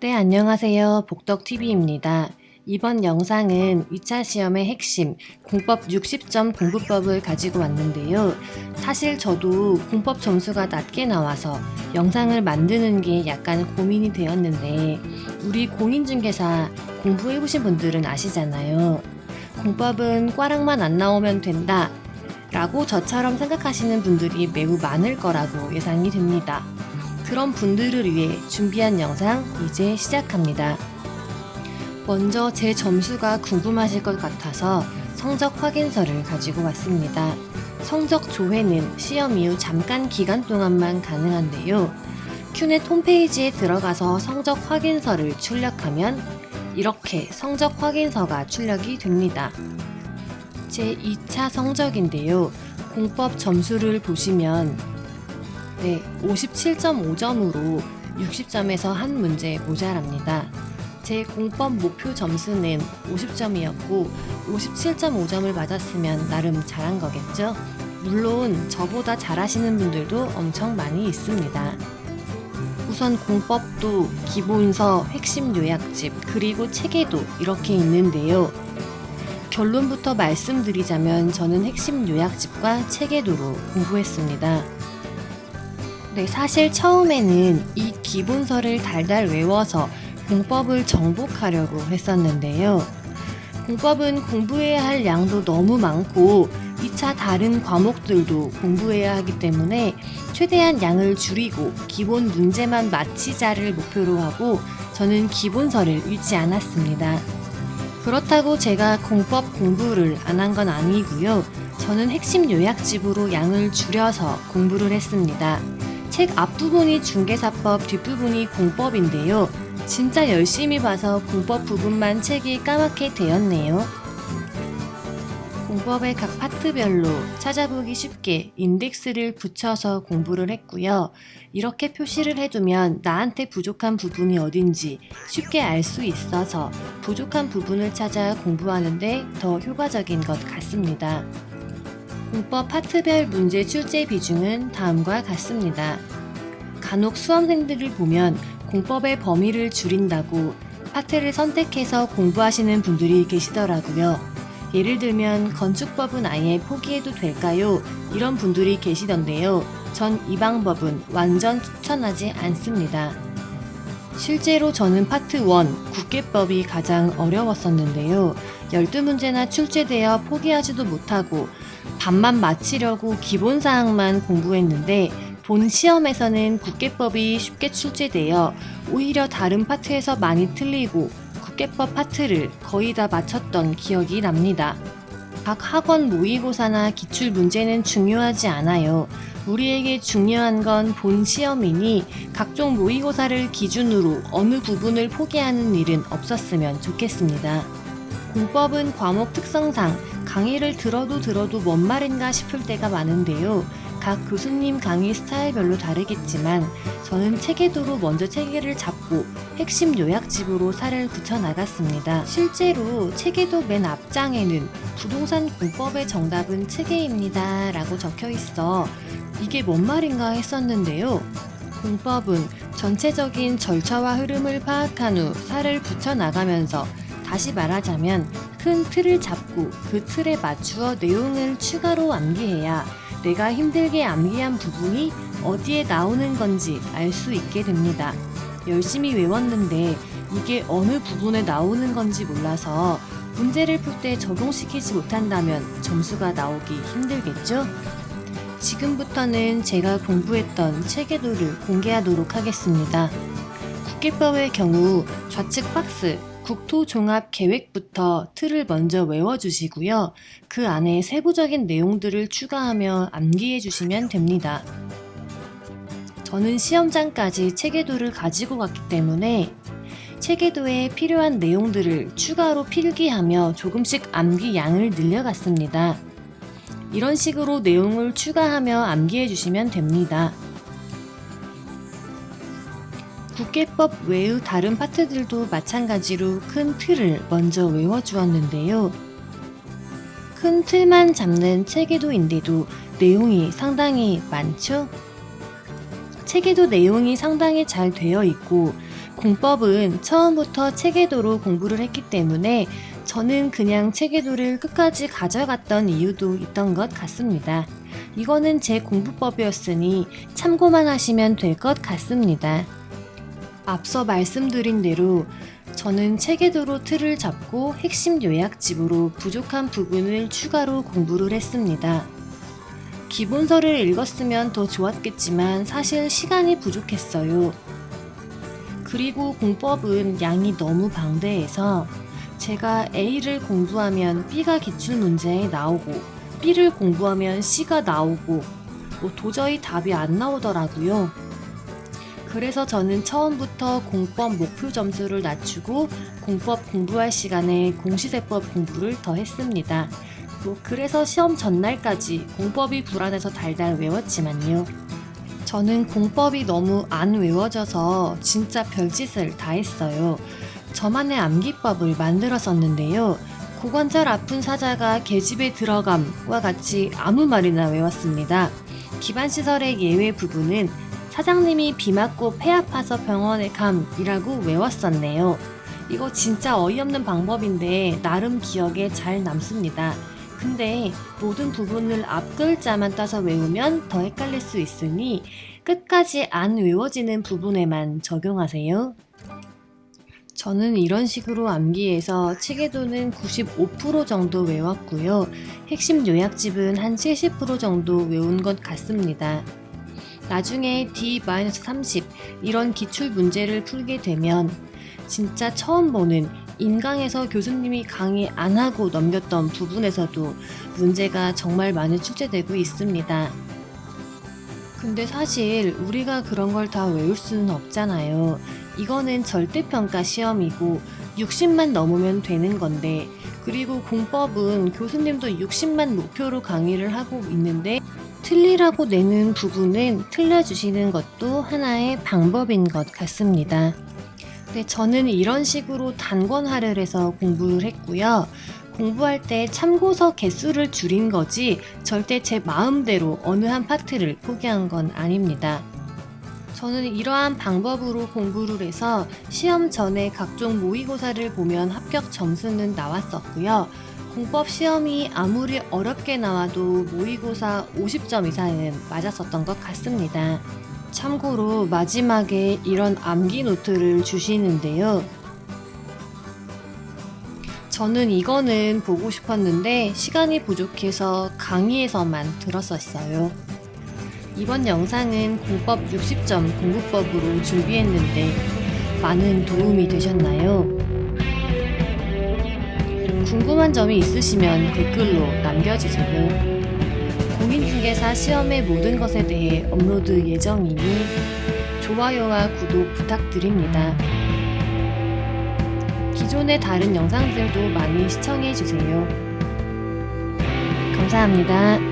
네, 안녕하세요. 복덕TV입니다. 이번 영상은 2차 시험의 핵심, 공법 60점 공부법을 가지고 왔는데요. 사실 저도 공법 점수가 낮게 나와서 영상을 만드는 게 약간 고민이 되었는데, 우리 공인중개사 공부해보신 분들은 아시잖아요. 공법은 꽈락만 안 나오면 된다. 라고 저처럼 생각하시는 분들이 매우 많을 거라고 예상이 됩니다. 그런 분들을 위해 준비한 영상 이제 시작합니다. 먼저 제 점수가 궁금하실 것 같아서 성적 확인서를 가지고 왔습니다. 성적 조회는 시험 이후 잠깐 기간 동안만 가능한데요. 큐넷 홈페이지에 들어가서 성적 확인서를 출력하면 이렇게 성적 확인서가 출력이 됩니다. 제 2차 성적인데요. 공법 점수를 보시면 네, 57.5점으로 60점에서 한 문제 모자랍니다. 제 공법 목표 점수는 50점이었고 57.5점을 맞았으면 나름 잘한 거겠죠? 물론 저보다 잘하시는 분들도 엄청 많이 있습니다. 우선 공법도 기본서, 핵심 요약집, 그리고 체계도 이렇게 있는데요. 결론부터 말씀드리자면 저는 핵심 요약집과 체계도로 공부했습니다. 네, 사실 처음에는 이 기본서를 달달 외워서 공법을 정복하려고 했었는데요. 공법은 공부해야 할 양도 너무 많고 2차 다른 과목들도 공부해야 하기 때문에 최대한 양을 줄이고 기본 문제만 마치자를 목표로 하고 저는 기본서를 읽지 않았습니다. 그렇다고 제가 공법 공부를 안 한 건 아니고요. 저는 핵심 요약집으로 양을 줄여서 공부를 했습니다. 책 앞부분이 중개사법, 뒷부분이 공법인데요. 진짜 열심히 봐서 공법 부분만 책이 까맣게 되었네요. 공법의 각 파트별로 찾아보기 쉽게 인덱스를 붙여서 공부를 했고요. 이렇게 표시를 해두면 나한테 부족한 부분이 어딘지 쉽게 알 수 있어서 부족한 부분을 찾아 공부하는데 더 효과적인 것 같습니다. 공법 파트별 문제 출제 비중은 다음과 같습니다. 간혹 수험생들을 보면 공법의 범위를 줄인다고 파트를 선택해서 공부하시는 분들이 계시더라고요. 예를 들면 건축법은 아예 포기해도 될까요? 이런 분들이 계시던데요. 전 이 방법은 완전 추천하지 않습니다. 실제로 저는 파트 1 국계법이 가장 어려웠었는데요. 12문제나 출제되어 포기하지도 못하고 반만 마치려고 기본 사항만 공부했는데 본 시험에서는 국계법이 쉽게 출제되어 오히려 다른 파트에서 많이 틀리고 국계법 파트를 거의 다 맞췄던 기억이 납니다. 각 학원 모의고사나 기출 문제는 중요하지 않아요. 우리에게 중요한 건 본 시험이니 각종 모의고사를 기준으로 어느 부분을 포기하는 일은 없었으면 좋겠습니다. 공법은 과목 특성상 강의를 들어도 들어도 뭔 말인가 싶을 때가 많은데요. 각 교수님 강의 스타일별로 다르겠지만 저는 체계도로 먼저 체계를 잡고 핵심 요약집으로 살을 붙여 나갔습니다. 실제로 체계도 맨 앞장에는 부동산 공법의 정답은 체계입니다 라고 적혀 있어 이게 뭔 말인가 했었는데요. 공법은 전체적인 절차와 흐름을 파악한 후 살을 붙여 나가면서 다시 말하자면 큰 틀을 잡고 그 틀에 맞추어 내용을 추가로 암기해야 내가 힘들게 암기한 부분이 어디에 나오는 건지 알 수 있게 됩니다. 열심히 외웠는데 이게 어느 부분에 나오는 건지 몰라서 문제를 풀 때 적용시키지 못한다면 점수가 나오기 힘들겠죠? 지금부터는 제가 공부했던 체계도를 공개하도록 하겠습니다. 국계법의 경우 좌측 박스 국토종합 계획부터 틀을 먼저 외워주시고요. 그 안에 세부적인 내용들을 추가하며 암기해 주시면 됩니다. 저는 시험장까지 체계도를 가지고 갔기 때문에 체계도에 필요한 내용들을 추가로 필기하며 조금씩 암기 양을 늘려갔습니다. 이런 식으로 내용을 추가하며 암기해 주시면 됩니다. 국계법 외의 다른 파트들도 마찬가지로 큰 틀을 먼저 외워주었는데요. 큰 틀만 잡는 체계도인데도 내용이 상당히 많죠? 체계도 내용이 상당히 잘 되어 있고 공법은 처음부터 체계도로 공부를 했기 때문에 저는 그냥 체계도를 끝까지 가져갔던 이유도 있던 것 같습니다. 이거는 제 공부법이었으니 참고만 하시면 될 것 같습니다. 앞서 말씀드린 대로 저는 체계도로 틀을 잡고 핵심 요약집으로 부족한 부분을 추가로 공부를 했습니다. 기본서를 읽었으면 더 좋았겠지만 사실 시간이 부족했어요. 그리고 공법은 양이 너무 방대해서 제가 A를 공부하면 B가 기출 문제에 나오고 B를 공부하면 C가 나오고 뭐 도저히 답이 안 나오더라고요. 그래서 저는 처음부터 공법 목표 점수를 낮추고 공법 공부할 시간에 공시세법 공부를 더 했습니다. 뭐 그래서 시험 전날까지 공법이 불안해서 달달 외웠지만요. 저는 공법이 너무 안 외워져서 진짜 별짓을 다 했어요. 저만의 암기법을 만들었었는데요. 고관절 아픈 사자가 계집에 들어감과 같이 아무 말이나 외웠습니다. 기반시설의 예외 부분은 사장님이 비 맞고 폐 아파서 병원에 감이라고 외웠었네요. 이거 진짜 어이없는 방법인데 나름 기억에 잘 남습니다. 근데 모든 부분을 앞 글자만 따서 외우면 더 헷갈릴 수 있으니 끝까지 안 외워지는 부분에만 적용하세요. 저는 이런 식으로 암기해서 체계도는 95% 정도 외웠고요. 핵심 요약집은 한 70% 정도 외운 것 같습니다. 나중에 D-30 이런 기출 문제를 풀게 되면 진짜 처음 보는 인강에서 교수님이 강의 안 하고 넘겼던 부분에서도 문제가 정말 많이 출제되고 있습니다. 근데 사실 우리가 그런 걸 다 외울 수는 없잖아요. 이거는 절대평가 시험이고 60만 넘으면 되는 건데 그리고 공법은 교수님도 60만 목표로 강의를 하고 있는데 틀리라고 내는 부분은 틀려주시는 것도 하나의 방법인 것 같습니다. 네, 저는 이런 식으로 단권화를 해서 공부를 했고요. 공부할 때 참고서 개수를 줄인 거지 절대 제 마음대로 어느 한 파트를 포기한 건 아닙니다. 저는 이러한 방법으로 공부를 해서 시험 전에 각종 모의고사를 보면 합격 점수는 나왔었고요. 공법 시험이 아무리 어렵게 나와도 모의고사 50점 이상은 맞았었던 것 같습니다. 참고로 마지막에 이런 암기 노트를 주시는데요. 저는 이거는 보고 싶었는데 시간이 부족해서 강의에서만 들었었어요. 이번 영상은 공법 60점 공부법으로 준비했는데 많은 도움이 되셨나요? 궁금한 점이 있으시면 댓글로 남겨주세요. 공인중개사 시험의 모든 것에 대해 업로드 예정이니 좋아요와 구독 부탁드립니다. 기존의 다른 영상들도 많이 시청해주세요. 감사합니다.